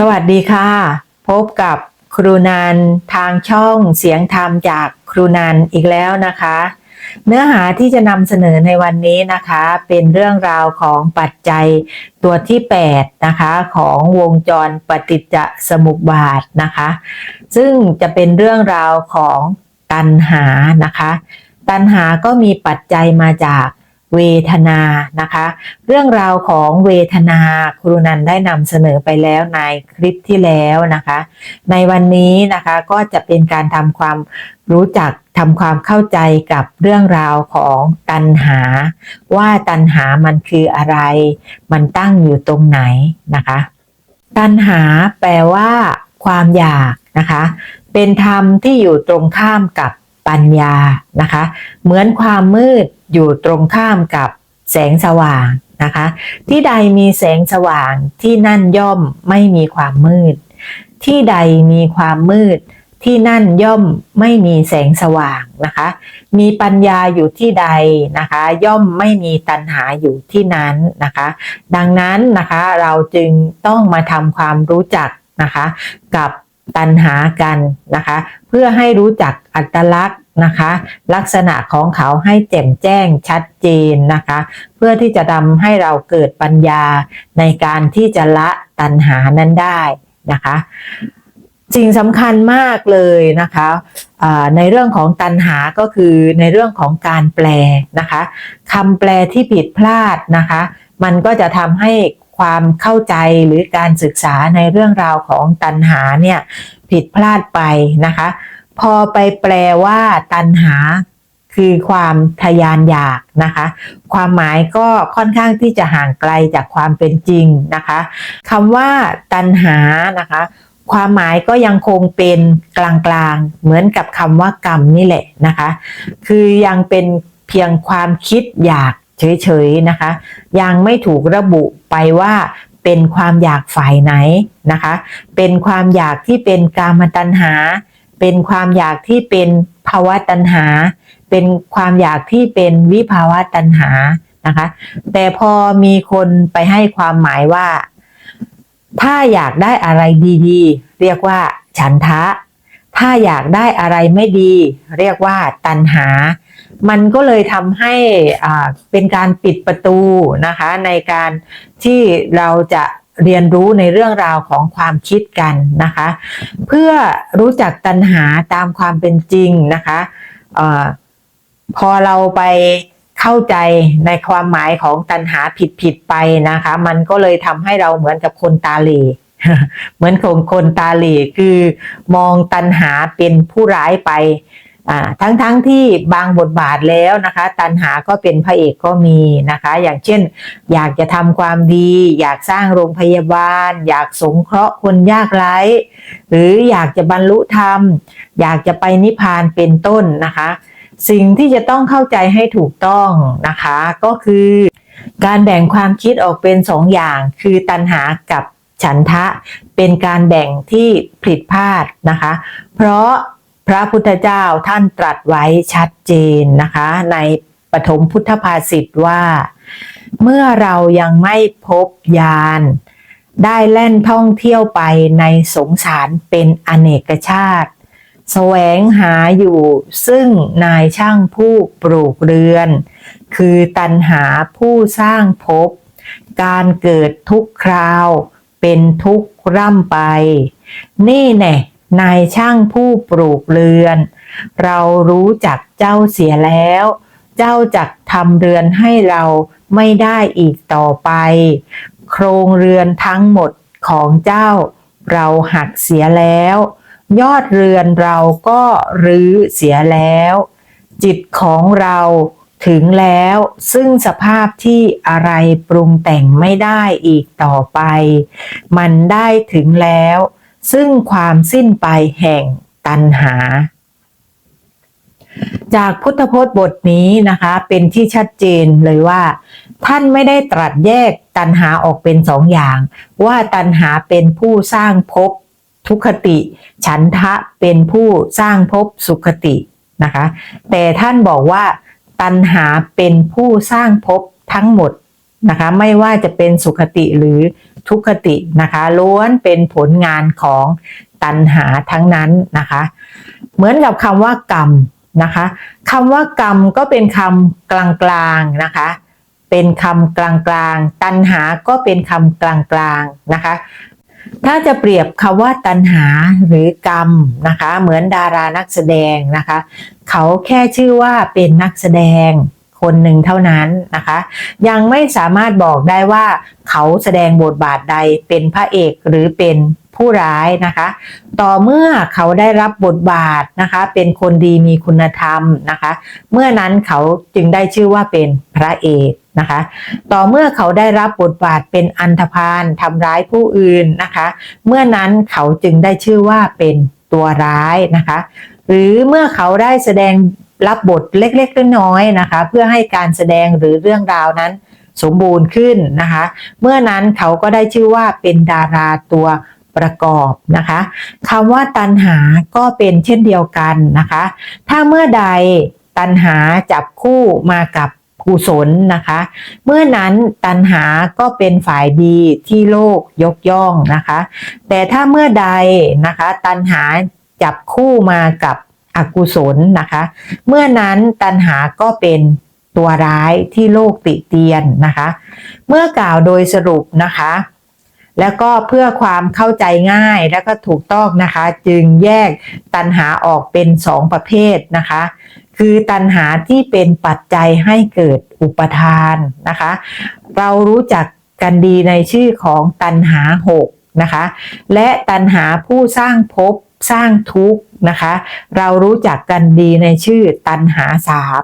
สวัสดีค่ะ พบกับครูนันทางช่องเสียงธรรมจากครูนันอีกแล้วนะคะ เนื้อหาที่จะนำเสนอในวันนี้นะคะ เป็นเรื่องราวของปัจจัยตัวที่ 8 นะคะ ของวงจรปฏิจจสมุปบาทนะคะ ซึ่งจะเป็นเรื่องราวของตัณหานะคะ ตัณหาก็มีปัจจัยมาจาก เวทนานะคะ เรื่องราวของเวทนาครูนันได้นำเสนอไปแล้วในคลิปที่แล้วนะคะ ในวันนี้นะคะก็จะเป็นการทำความรู้จักทำความเข้าใจกับเรื่องราวของตัณหา ว่าตัณหามันคืออะไร มันตั้งอยู่ตรงไหนนะคะ ตัณหาแปลว่า ความอยากนะคะ เป็นธรรมที่อยู่ตรงข้ามกับ ปัญญานะคะ เหมือนความมืดอยู่ตรงข้ามกับแสงสว่างนะคะ ที่ใดมีแสงสว่างที่นั่นย่อมไม่มีความมืด ที่ใดมีความมืด ที่นั่นย่อมไม่มีแสงสว่างนะคะ มีปัญญาอยู่ที่ใดนะคะ ย่อมไม่มีตัณหาอยู่ที่นั้นนะคะ ดังนั้นนะคะเราจึงต้องมาทำความรู้จักนะคะ กับ ตัณหากันนะคะ เพื่อให้รู้จักอัตลักษณ์นะคะ ลักษณะของเขาให้แจ่มแจ้งชัดเจนนะคะ เพื่อที่จะทำให้เราเกิดปัญญาในการที่จะละตัณหานั้นได้นะคะสิ่งสำคัญมากเลยนะคะในเรื่องของตัณหาก็คือในเรื่องของการแปลนะคะคำแปลที่ผิดพลาดนะคะ มันก็จะทำให้ ความเข้าใจหรือการศึกษาในเรื่องราวของตัณหาเนี่ยผิดพลาดไปนะคะ พอไปแปลว่าตัณหาคือความทยานอยากนะคะ ความหมายก็ค่อนข้างที่จะห่างไกลจากความเป็นจริงนะคะคำว่าตัณหานะคะ ความหมายก็ยังคงเป็นกลางๆ เหมือนกับคำว่ากรรมนี่แหละนะคะ คือยังเป็นเพียงความคิดอยาก เฉยๆนะคะ ยังไม่ถูกระบุไปว่าเป็นความอยากฝ่ายไหนนะคะ เป็นความอยากที่เป็นกามตัณหา เป็นความอยากที่เป็นภาวะตัณหา เป็นความอยากที่เป็นวิภาวะตัณหานะคะ แต่พอมีคนไปให้ความหมายว่า ถ้าอยากได้อะไรดีๆ เรียกว่าฉันทะ ถ้าอยากได้อะไรไม่ดี เรียกว่าตัณหา มันก็เลยทำให้อ่าเป็นการปิดประตูนะคะในการที่เราจะเรียนรู้ในเรื่องราวของความคิดกันนะคะ เพื่อรู้จักตัณหาตามความเป็นจริงนะคะอาพอเราไปเข้าใจในความหมายของตัณหาผิดๆไปนะคะ มันก็เลยทำให้เราเหมือนกับคนตาเหล่เหมือนของคนตาเหล่คือมองตัณหาเป็นผู้ร้ายไป ทั้งๆทที่บางบทบาทแล้วนะคะ ตันหาก็เป็นพระเอกก็มีนะคะ อย่างเช่น อยากจะทำความดี อยากสร้างโรงพยาบาล อยากสงเคราะห์คนยากไร้หรืออยากจะบรรลุธรรม อยากจะไปนิพพานเป็นต้นนะคะ สิ่งที่จะต้องเข้าใจให้ถูกต้องนะคะ ก็คือการแบ่งความคิดออกเป็นสองอย่าง คือตัณหากับฉันทะเป็นการแบ่งที่ผิดพลาดนะคะ เพราะ พระพุทธเจ้าท่านตรัสไว้ชัดเจนนะคะ ในปฐมพุทธภาษิตว่า เมื่อเรายังไม่พบยาน ได้แล่นท่องเที่ยวไปในสงสารเป็นอเนกชาติแสวงหาอยู่ซึ่งนายช่างผู้ปลูกเรือน คือตันหาผู้สร้างภพการเกิดทุกคราวเป็นทุกข์ร่ำไป นี่แน่ นายช่างผู้ปลูกเรือน เรารู้จักเจ้าเสียแล้ว เจ้าจักทำเรือนให้เราไม่ได้อีกต่อไป โครงเรือนทั้งหมดของเจ้า เราหักเสียแล้ว ยอดเรือนเราก็รื้อเสียแล้ว จิตของเราถึงแล้วซึ่งสภาพที่อะไรปรุงแต่งไม่ได้อีกต่อไป มันได้ถึงแล้ว ซึ่งความสิ้นไปแห่งตัณหา จากพุทธพจน์บทนี้นะคะ เป็นที่ชัดเจนเลยว่า ท่านไม่ได้ตรัสแยกตัณหาออกเป็นสองอย่าง ว่าตัณหาเป็นผู้สร้างภพทุคติ ฉันทะเป็นผู้สร้างภพสุขตินะคะ แต่ท่านบอกว่าตัณหาเป็นผู้สร้างภพทั้งหมด นะคะ ไม่ว่าจะเป็นสุขติหรือทุกขตินะคะล้วนเป็นผลงานของตัณหาทั้งนั้นนะคะ เหมือนกับคำว่ากรรมนะคะคำว่ากรรมก็เป็นคำกลางๆนะคะ เป็นคำกลางๆ ตัณหาก็เป็นคำกลางๆนะคะ ถ้าจะเปรียบคำว่าตัณหาหรือกรรมนะคะ เหมือนดารานักแสดงนะคะ เขาแค่ชื่อว่าเป็นนักแสดง คนหนึ่งเท่านั้นนะคะ ยังไม่สามารถบอกได้ว่าเขาแสดงบทบาทใดเป็นพระเอกหรือเป็นผู้ร้ายนะคะ ต่อเมื่อเขาได้รับบทบาทนะคะ เป็นคนดีมีคุณธรรมนะคะ เมื่อนั้นเขาจึงได้ชื่อว่าเป็นพระเอกนะคะ ต่อเมื่อเขาได้รับบทบาทเป็นอันธพาลทำร้ายผู้อื่นนะคะ เมื่อนั้นเขาจึงได้ชื่อว่าเป็นตัวร้ายนะคะ หรือเมื่อเขาได้แสดง รับบทเล็กๆน้อยๆนะคะ เพื่อให้การแสดงหรือเรื่องราวนั้นสมบูรณ์ขึ้นนะคะ เมื่อนั้นเขาก็ได้ชื่อว่าเป็นดาราตัวประกอบนะคะคำว่าตันหาก็เป็นเช่นเดียวกันนะคะ ถ้าเมื่อใดตันหาจับคู่มากับกุศลนะคะ เมื่อนั้นตันหาก็เป็นฝ่ายดีที่โลกยกย่องนะคะ แต่ถ้าเมื่อใดนะคะตันหาจับคู่มากับ อกุศลนะคะ เมื่อนั้นตันหาก็เป็นตัวร้ายที่โลกติเตียนนะคะ เมื่อกล่าวโดยสรุปนะคะ แล้วก็เพื่อความเข้าใจง่ายและก็ถูกต้องนะคะ จึงแยกตันหาออกเป็นสองประเภทนะคะ คือตันหาที่เป็นปัจจัยให้เกิดอุปทานนะคะ เรารู้จักกันดีในชื่อของตันหาหกนะคะ และตันหาผู้สร้างภพ สร้างทุกข์นะคะ เรารู้จักกันดีในชื่อตันหาสาม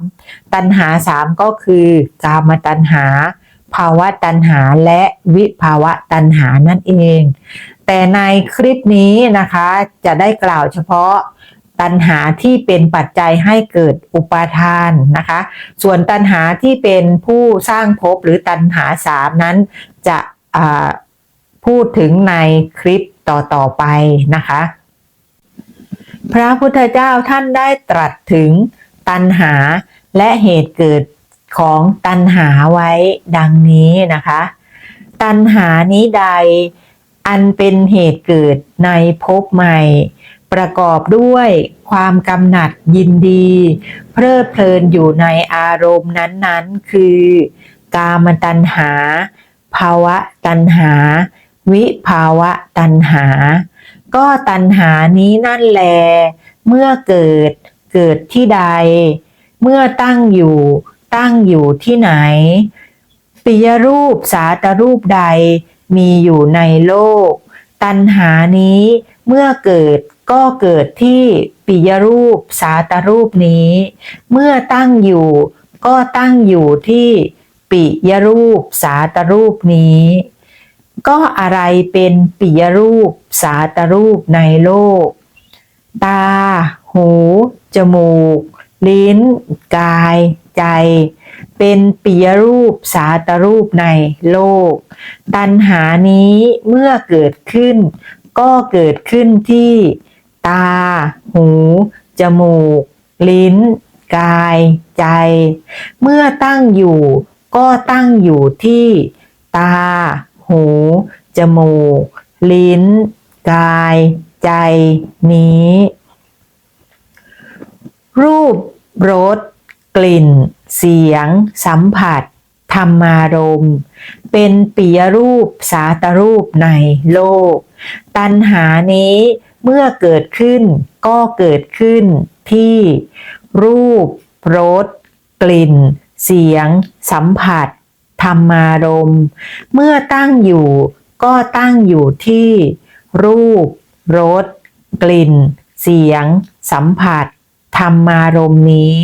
ตันหาสามก็คือกามตันหา ภาวะตันหาและวิภาวะตันหานั่นเอง แต่ในคลิปนี้นะคะจะได้กล่าวเฉพาะตัณหาที่เป็นปัจจัยให้เกิดอุปาทานนะคะ ส่วนตัณหาที่เป็นผู้สร้างภพหรือตัณหาสามนั้นจะพูดถึงในคลิปต่อๆไปนะคะ พระพุทธเจ้าท่านได้ตรัสถึงตัณหาและเหตุเกิดของตัณหาไว้ดังนี้นะคะ ตัณหานี้ใดอันเป็นเหตุเกิดในภพใหม่ ประกอบด้วยความกำหนัดยินดี เพลิดเพลินอยู่ในอารมณ์นั้นๆ คือกามตัณหา ภาวะตัณหา วิภาวะตัณหา ก็ตัณหานี้นั่นแล เมื่อเกิดเกิดที่ใด เมื่อตั้งอยู่ตั้งอยู่ที่ไหนปิยรูปสาตรูปใดมีอยู่ในโลก ตัณหานี้เมื่อเกิดก็เกิดที่ปิยรูปสาตรูปนี้ เมื่อตั้งอยู่ก็ตั้งอยู่ที่ปิยรูปสาตรูปนี้ ก็อะไรเป็นปิยรูป สาตรูปในโลก ตา หู จมูก ลิ้น กาย ใจ เป็นปิยรูปสาตรูปในโลก ตัณหานี้เมื่อเกิดขึ้น ก็เกิดขึ้นที่ ตา หู จมูก ลิ้น กาย ใจ เมื่อตั้งอยู่ ก็ตั้งอยู่ที่ ตา หู จมูก ลิ้น กาย ใจนี้ รูปรสกลิ่น เสียง สัมผัส ธรรมารมเป็นปิยรูปสาตรูปในโลก ตัณหานี้เมื่อเกิดขึ้นก็เกิดขึ้นที่ รูปรสกลิ่น เสียง สัมผัส ธรรมารมเมื่อตั้งอยู่ก็ตั้งอยู่ที่ รูป รส กลิ่น เสียง สัมผัส ธรรมารมณ์นี้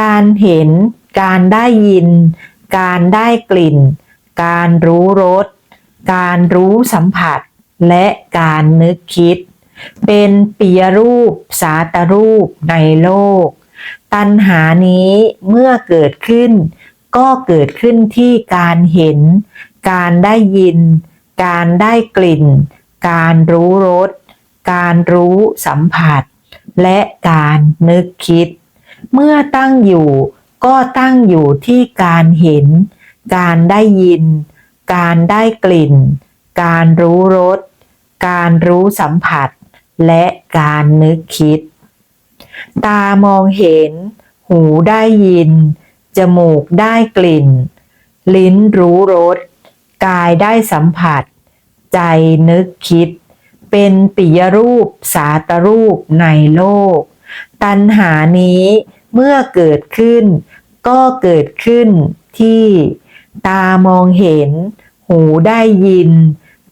การเห็น การได้ยิน การได้กลิ่น การรู้รส การรู้สัมผัส และการนึกคิด เป็นปิยรูป สาตรูปในโลก ตัณหานี้เมื่อเกิดขึ้น ก็เกิดขึ้นที่การเห็น การได้ยิน การได้กลิ่น การรู้รส การรู้สัมผัส และการนึกคิด เมื่อตั้งอยู่ก็ตั้งอยู่ที่การเห็น การได้ยิน การได้กลิ่น การรู้รส การรู้สัมผัส และการนึกคิด ตามองเห็น หูได้ยิน จมูกได้กลิ่น ลิ้นรู้รส กายได้สัมผัส ใจนึกคิด เป็นปิยรูปสาตรูปในโลก ตัณหานี้เมื่อเกิดขึ้น ก็เกิดขึ้นที่ตามองเห็น หูได้ยิน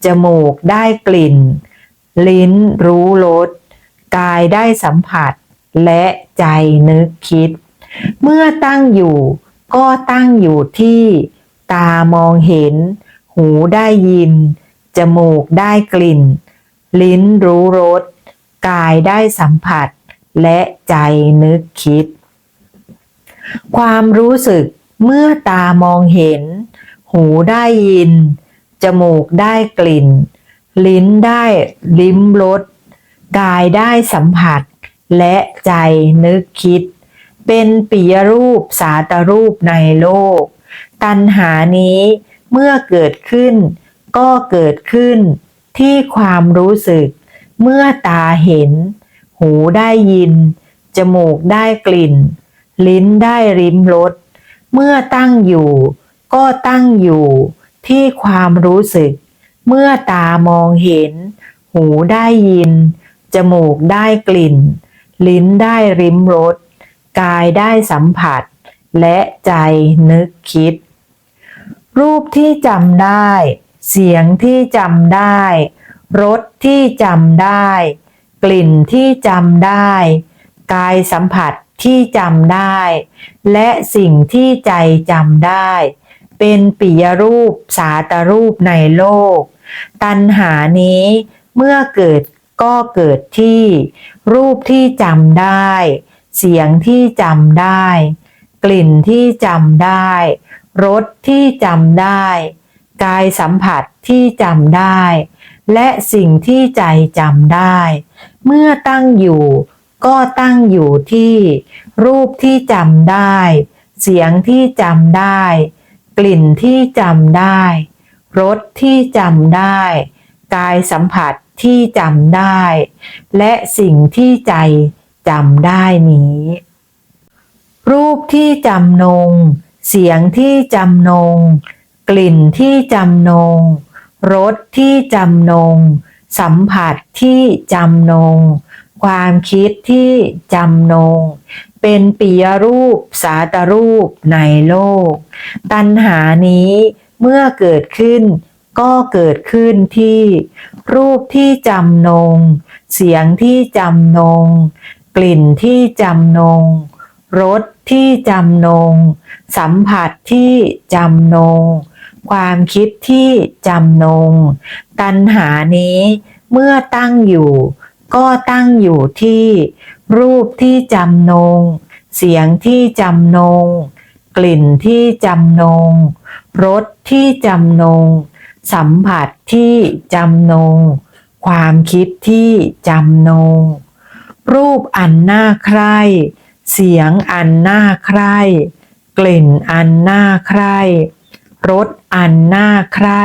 จมูกได้กลิ่น ลิ้นรู้รสกายได้สัมผัส และใจนึกคิด เมื่อตั้งอยู่ก็ตั้งอยู่ที่ ตามองเห็น หูได้ยิน จมูกได้กลิ่น ลิ้นรู้รส กายได้สัมผัส และใจนึกคิด ความรู้สึกเมื่อตามองเห็น หูได้ยิน จมูกได้กลิ่น ลิ้นได้ลิ้มรส กายได้สัมผัส และใจนึกคิด เป็นปิยรูปสาตรูปในโลก ตัณหานี้เมื่อเกิดขึ้น ก็เกิดขึ้นที่ความรู้สึก เมื่อตาเห็น หูได้ยิน จมูกได้กลิ่น ลิ้นได้ริมรสเมื่อตั้งอยู่ ก็ตั้งอยู่ ที่ความรู้สึก เมื่อตามองเห็น หูได้ยิน จมูกได้กลิ่น ลิ้นได้ริมรสกายได้สัมผัส และใจนึกคิด รูปที่จำได้ เสียงที่จำได้ รสที่จำได้ กลิ่นที่จำได้ กายสัมผัสที่จำได้ และสิ่งที่ใจจำได้ เป็นปิยรูปสาตรูปในโลก ตัณหานี้เมื่อเกิดก็เกิดที่ รูปที่จำได้ เสียงที่จำได้ กลิ่นที่จำได้ รสที่จำได้ กายสัมผัสที่จำได้ และสิ่งที่ใจจำได้ เมื่อตั้งอยู่ก็ตั้งอยู่ที่ รูปที่จำได้ เสียงที่จำได้ กลิ่นที่จำได้ รสที่จำได้ กายสัมผัสที่จำได้ และสิ่งที่ใจจำได้นี้ รูปที่จำนง เสียงที่จำนง กลิ่นที่จำนง รสที่จำนง สัมผัสที่จำนง ความคิดที่จำนง เป็นปิยรูปสาตรูปในโลก ตัณหานี้เมื่อเกิดขึ้นก็เกิดขึ้นที่ รูปที่จำนง เสียงที่จำนง กลิ่นที่จำนง รสที่จำนง สัมผัสที่จำนง ความคิดที่จำนง ตัณหานี้เมื่อตั้งอยู่ ก็ตั้งอยู่ที่ รูปที่จำนง เสียงที่จำนง กลิ่นที่จำนงรสที่จำนง สัมผัสที่จำนง ความคิดที่จำนง รูปอันน่าใคร่ เสียงอันน่าใคร่ กลิ่นอันน่าใคร่ รสอันน่าใคร่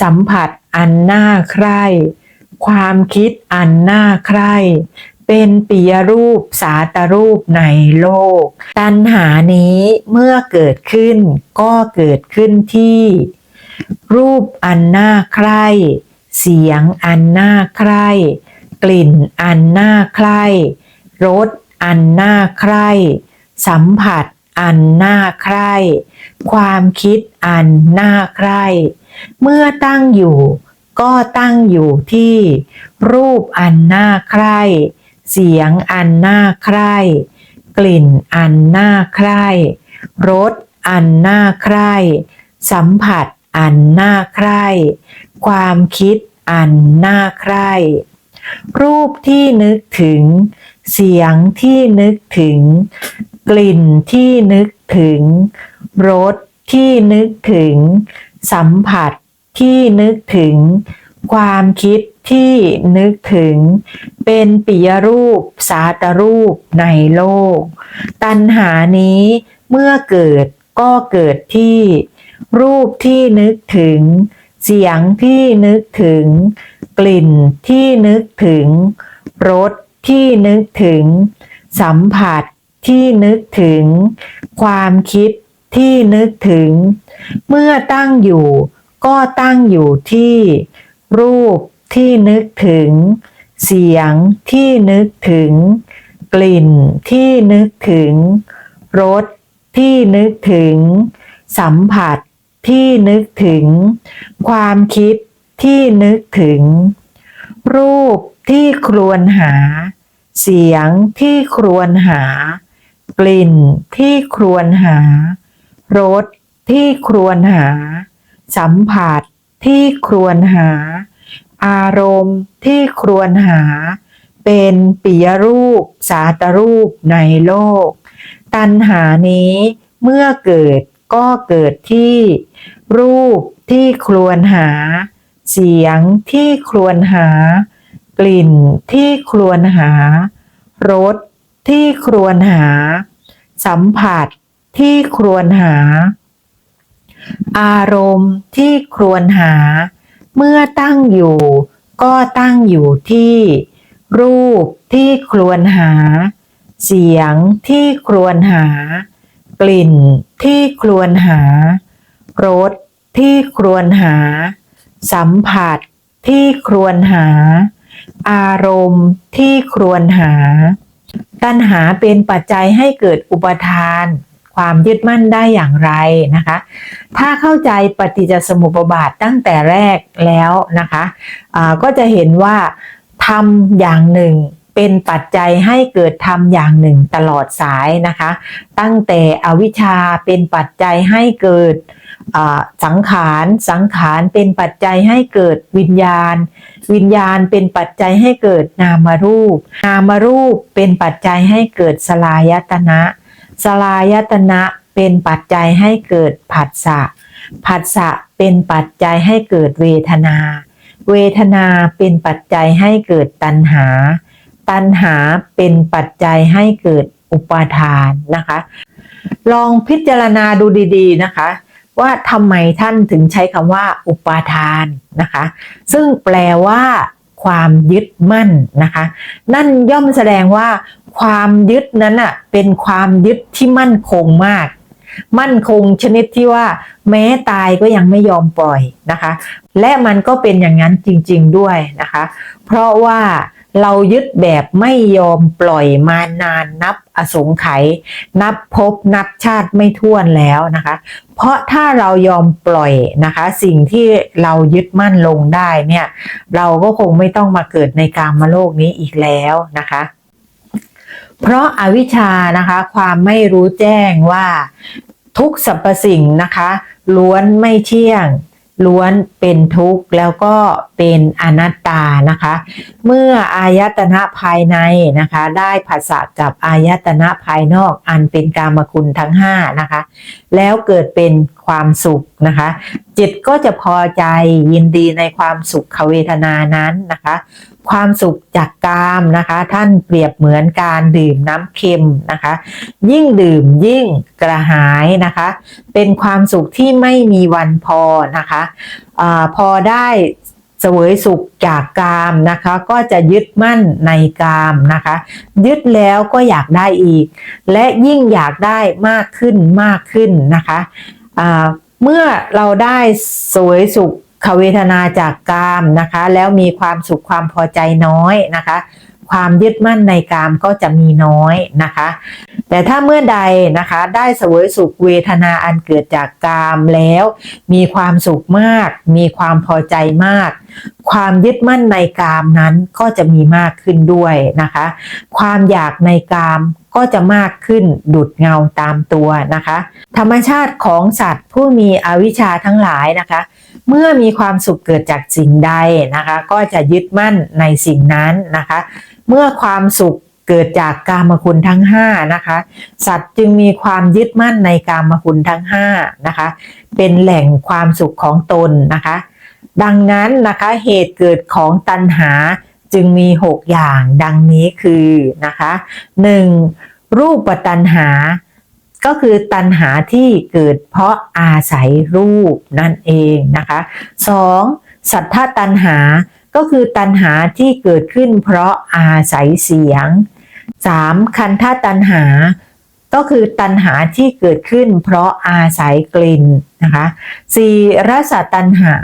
สัมผัสอันน่าใคร่ ความคิดอันน่าใคร่เป็นปิยรูปสาตรูปในโลก ตัณหานี้เมื่อเกิดขึ้นก็เกิดขึ้นที่ รูปอันน่าใคร่ เสียงอันน่าใคร่ กลิ่นอันน่าใคร่รสอันน่าใคร่ สัมผัส อันน่าใคร่ ความคิดอันน่าใคร่ เมื่อตั้งอยู่ ก็ตั้งอยู่ที่ รูปอันน่าใคร่ เสียงอันน่าใคร่ กลิ่นอันน่าใคร่รสอันน่าใคร่ สัมผัสอันน่าใคร่ ความคิดอันน่าใคร่ รูปที่นึกถึง เสียงที่นึกถึง กลิ่นที่นึกถึง รสที่นึกถึง สัมผัสที่นึกถึง ความคิดที่นึกถึง เป็นปิยรูปสาตรูปในโลก ตัณหานี้เมื่อเกิดก็เกิดที่ รูปที่นึกถึง เสียงที่นึกถึง กลิ่นที่นึกถึง รสที่นึกถึง สัมผัส ที่นึกถึง ความคิดที่นึกถึง เมื่อตั้งอยู่ก็ตั้งอยู่ที่ รูปที่นึกถึง เสียงที่นึกถึง กลิ่นที่นึกถึง รสที่นึกถึง สัมผัสที่นึกถึง ความคิดที่นึกถึง รูปที่ครวญหา เสียงที่ครวญหา กลิ่นที่ครวญหารสที่ครวญหา สัมผัสที่ครวญหา อารมณ์ที่ครวญหา เป็นปิยรูป สาตรูปในโลก ตัณหานี้เมื่อเกิดก็เกิดที่ รูปที่ครวญหา เสียงที่ครวญหา กลิ่นที่ครวญหารส ที่ครวญหา สัมผัสที่ครวญหา อารมณ์ที่ครวญหา เมื่อตั้งอยู่ ก็ตั้งอยู่ที่ รูปที่ครวญหา เสียงที่ครวญหา กลิ่นที่ครวญหารสที่ครวญหา สัมผัสที่ครวญหา อารมณ์ที่ครวญหา ตัณหาเป็นปัจจัยให้เกิดอุปทาน ความยึดมั่นได้อย่างไรนะคะ ถ้าเข้าใจปฏิจจสมุปบาทตั้งแต่แรกแล้วนะคะอ่าก็จะเห็นว่าทำอย่างหนึ่งเป็นปัจจัยให้เกิดทำอย่างหนึ่งตลอดสายนะคะ ตั้งแต่อวิชชาเป็นปัจจัยให้เกิด สังขารสังขารเป็นปัจจัยให้เกิดวิญญาณ วิญญาณเป็นปัจจัยให้เกิดนามรูป นามรูปเป็นปัจจัยให้เกิดสลายตนะ สลายตนะเป็นปัจจัยให้เกิดผัสสะผัสสะเป็นปัจจัยให้เกิดเวทนา เวทนาเป็นปัจจัยให้เกิดตัณหา ตัณหาเป็นปัจจัยให้เกิดอุปาทานนะคะ ลองพิจารณาดูดี ๆ นะคะ ว่าทำไมท่านถึงใช้คำว่าอุปาทานนะคะ ซึ่งแปลว่าความยึดมั่นนะคะ นั่นย่อมแสดงว่า ความยึดนั้นอะเป็นความยึดที่มั่นคงมาก มั่นคงชนิดที่ว่า แม้ตายก็ยังไม่ยอมปล่อยนะคะ และมันก็เป็นอย่างนั้นจริง ๆด้วยนะคะ เพราะว่า เรายึดแบบไม่ยอมปล่อยมานานนับอสงไขยนับพบนับชาติไม่ท้วนแล้วนะคะ เพราะถ้าเรายอมปล่อยนะคะ สิ่งที่เรายึดมั่นลงได้เนี่ยเราก็คงไม่ต้องมาเกิดในกามโลกนี้อีกแล้วนะคะเพราะอาวิชชานะคะความไม่รู้แจ้งว่าทุกสรรพสิ่งนะคะ ล้วนไม่เที่ยง ล้วนเป็นทุกข์แล้วก็เป็นอนัตตานะคะ เมื่ออายตนะภายในนะคะ ได้ภาษากับอายตนะภายนอกอันเป็นกามคุณทั้ง5นะคะ แล้วเกิดเป็นความสุขนะคะ จิตก็จะพอใจยินดีในความสุขเวทนานั้นนะคะ ความสุขจากกามนะคะ ท่านเปรียบเหมือนการดื่มน้ำเค็มนะคะ ยิ่งดื่มยิ่งกระหายนะคะ เป็นความสุขที่ไม่มีวันพอนะคะอาพอได้เสวยสุขจากกามนะคะ ก็จะยึดมั่นในกามนะคะ ยึดแล้วก็อยากได้อีก และยิ่งอยากได้มากขึ้นมากขึ้นนะคะอ่าเมื่อเราได้สวยสุข ขเวทนาจากกามนะคะ แล้วมีความสุขความพอใจน้อยนะคะ ความยึดมั่นในกามก็จะมีน้อยนะคะ แต่ถ้าเมื่อใดนะคะ ได้เสวยสุขเวทนาอันเกิดจากกามแล้ว มีความสุขมาก มีความพอใจมาก ความยึดมั่นในกามนั้นก็จะมีมากขึ้นด้วยนะคะ ความอยากในกาม ก็จะมากขึ้นดุดเงาตามตัวนะคะ ธรรมชาติของสัตว์ผู้มีอวิชชาทั้งหลายนะคะ เมื่อมีความสุขเกิดจากสิ่งใดนะคะ ก็จะยึดมั่นในสิ่งนั้นนะคะ เมื่อความสุขเกิดจากกามคุณทั้ง5นะคะ สัตว์จึงมีความยึดมั่นในกามคุณทั้ง5นะคะ เป็นแหล่งความสุขของตนนะคะ ดังนั้นนะคะเหตุเกิดของตัณหา จึงมี 6 อย่างดังนี้คือนะคะ 1. รูปตัณหา ก็คือตัณหาที่เกิดเพราะอาศัยรูปนั่นเองนะคะ 2. สัทธาตัณหาก็คือตัณหาที่เกิดขึ้นเพราะอาศัยเสียง 3. คันธตัณหา ก็คือตัณหาที่เกิดขึ้นเพราะอาศัยกลิ่นนะคะ 4. รสตัณหา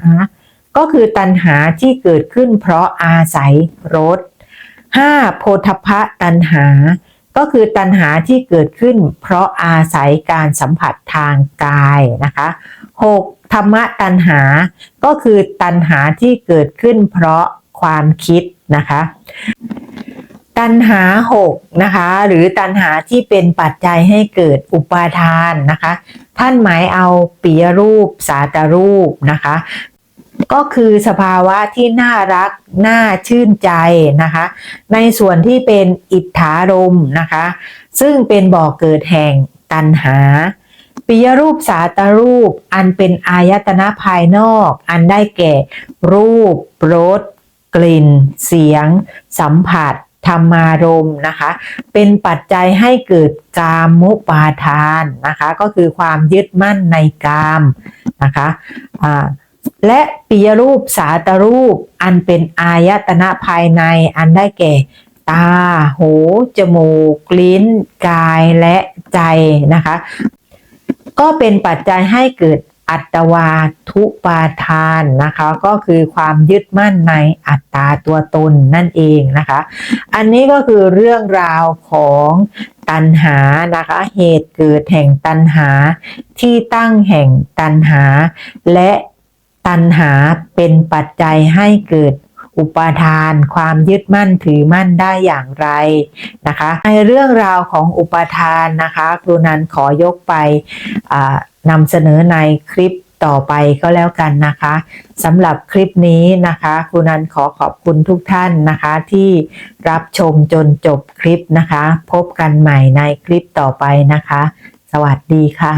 ก็คือตัณหาที่เกิดขึ้นเพราะอาศัยรส 5. โพธพะตัณหา ก็คือตัณหาที่เกิดขึ้น เพราะอาศัยการสัมผัสทางกายนะคะ 6. ธรรมะตัณหา ก็คือตัณหาที่เกิดขึ้น เพราะความคิดนะคะ ตัณหา6นะคะหรือตัณหาที่เป็นปัจจัยให้เกิดอุปาทานนะคะ ท่านหมายเอาปียรูปสาตรูปนะคะ ก็คือสภาวะที่น่ารัก น่าชื่นใจนะคะ ในส่วนที่เป็นอิทธารมนะคะ ซึ่งเป็นบ่อกเกิดแห่งตัณหาปิยรูปสาตรูป อันเป็นอายตนะภายนอก อันได้แก่ รูปรสกลิ่น เสียง สัมผัสธรรมารมนะคะ เป็นปัจจัยให้เกิดกามมุปาทานนะคะ ก็คือความยึดมั่นในกามนะคะอ่า และปิยรูปสาตรูป อันเป็นอายตนะภายในอันได้แก่ ตา หู จมูก ลิ้น กายและใจนะคะ ก็เป็นปัจจัยให้เกิดอัตวาทุปาทานนะคะ ก็คือความยึดมั่นในอัตตาตัวตนนั่นเองนะคะ อันนี้ก็คือเรื่องราวของตัณหานะคะ เหตุเกิดแห่งตัณหาที่ตั้งแห่งตัณหาและ ตัณหาเป็นปัจจัยให้เกิดอุปาทานความยึดมั่นถือมั่นได้อย่างไรนะคะในเรื่องราวของอุปาทานนะคะครูนันขอยกไปนำเสนอในคลิปต่อไปก็แล้วกันนะคะสำหรับคลิปนี้นะคะครูนันขอขอบคุณทุกท่านนะคะที่รับชมจนจบคลิปนะคะ พบกันใหม่ในคลิปต่อไปนะคะ สวัสดีค่ะ